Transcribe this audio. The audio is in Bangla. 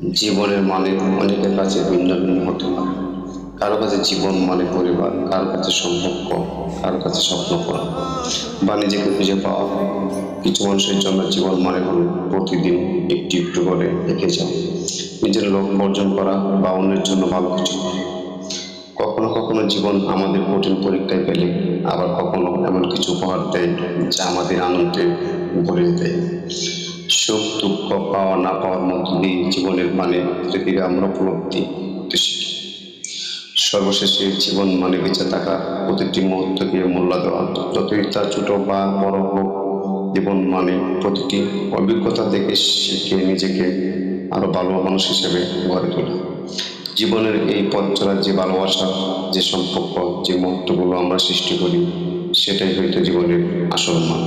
জীবনের মানে অনেকের কাছে ভিন্ন ভিন্ন হতে পারে। কারও কাছে জীবন মানে পরিবার, কারও কাছে সম্পর্ক, কারও কাছে স্বপ্ন করা বা নিজেকে খুঁজে পাওয়া। কিছু মানুষের জন্য জীবন মানে হল প্রতিদিন একটু একটু করে এগিয়ে যাওয়া। নিজের লক্ষ্য অর্জন করা বা অন্যের জন্য ভালো কিছু। কখনো কখনো জীবন আমাদের কঠিন পরীক্ষায় ফেলে, আবার কখনো এমন কিছু উপহার দেয় যা আমাদের আনন্দে ভরে দেয়। পাওয়া না পাওয়ার মধ্য দিয়ে জীবনের মানে ধীরে আমরা উপলব্ধি সর্বশেষে জীবন মানে বেঁচে থাকা প্রতিটি মুহূর্তকে মূল্য দেওয়া। যতই তা ছোট বা বড় হোক, জীবন মানে প্রতিটি অভিজ্ঞতা থেকে শিখে নিজেকে আরও ভালো মানুষ হিসেবে গড়ে তোলা। জীবনের এই পথ চলার যে ভালোবাসা, যে সম্পর্ক, যে মুহূর্তগুলো আমরা সৃষ্টি করি, সেটাই হয়তো জীবনের আসল মান।